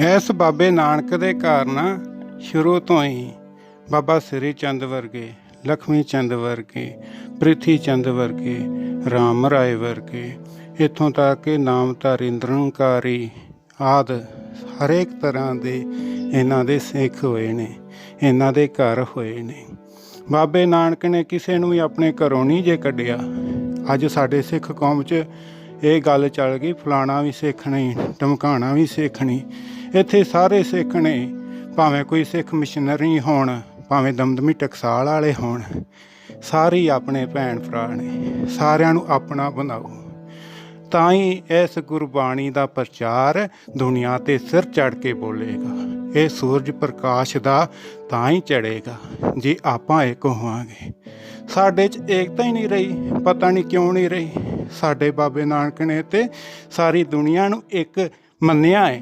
ਇਸ ਬਾਬੇ ਨਾਨਕ ਦੇ ਘਰ ਨਾ ਸ਼ੁਰੂ ਤੋਂ ਹੀ ਬਾਬਾ ਸ੍ਰੀ ਚੰਦ ਵਰਗੇ, ਲਖਮੀ ਚੰਦ ਵਰਗੇ, ਪ੍ਰਿਥੀ ਚੰਦ ਵਰਗੇ, ਰਾਮ ਰਾਏ ਵਰਗੇ, ਇੱਥੋਂ ਤੱਕ ਕਿ ਨਾਮਧਾਰੀ ਨਿਰੰਕਾਰੀ ਆਦ ਹਰੇਕ ਤਰ੍ਹਾਂ ਦੇ ਇਹਨਾਂ ਦੇ ਸਿੱਖ ਹੋਏ ਨੇ, ਇਹਨਾਂ ਦੇ ਘਰ ਹੋਏ ਨੇ। ਬਾਬੇ ਨਾਨਕ ਨੇ ਕਿਸੇ ਨੂੰ ਵੀ ਆਪਣੇ ਘਰੋਂ ਨਹੀਂ ਜੇ ਕੱਢਿਆ। ਅੱਜ ਸਾਡੇ ਸਿੱਖ ਕੌਮ 'ਚ ਇਹ ਗੱਲ ਚੱਲ ਗਈ, ਫਲਾਣਾ ਵੀ ਸਿੱਖ ਨਹੀਂ ਧਮਕਾਣਾ ਵੀ ਸਿੱਖ ਨਹੀਂ ਇੱਥੇ ਸਾਰੇ ਸਿੱਖ ਨੇ, ਭਾਵੇਂ ਕੋਈ ਸਿੱਖ ਮਿਸ਼ਨਰੀ ਹੋਣ, ਭਾਵੇਂ ਦਮਦਮੀ ਟਕਸਾਲ ਵਾਲੇ ਹੋਣ, ਸਾਰੇ ਹੀ ਆਪਣੇ ਭੈਣ ਭਰਾ ਨੇ, ਸਾਰਿਆਂ ਨੂੰ ਆਪਣਾ ਬਣਾਓ। ਤਾਂ ਹੀ ਇਸ ਗੁਰਬਾਣੀ ਦਾ ਪ੍ਰਚਾਰ ਦੁਨੀਆ ਤੇ ਸਿਰ ਚੜ ਕੇ ਬੋਲੇਗਾ, ਇਹ ਸੂਰਜ ਪ੍ਰਕਾਸ਼ ਦਾ ਤਾਂ ਹੀ ਚੜੇਗਾ ਜੇ ਆਪਾਂ ਇੱਕ ਹੋਵਾਂਗੇ। ਸਾਡੇ 'ਚ ਏਕਤਾ ਹੀ ਨਹੀਂ ਰਹੀ, ਪਤਾ ਨਹੀਂ ਕਿਉਂ ਨਹੀਂ ਰਹੀ, ਸਾਡੇ ਬਾਬੇ ਨਾਨਕ ਨੇ ਤੇ ਸਾਰੀ ਦੁਨੀਆ ਨੂੰ ਇੱਕ ਮੰਨਿਆ ਹੈ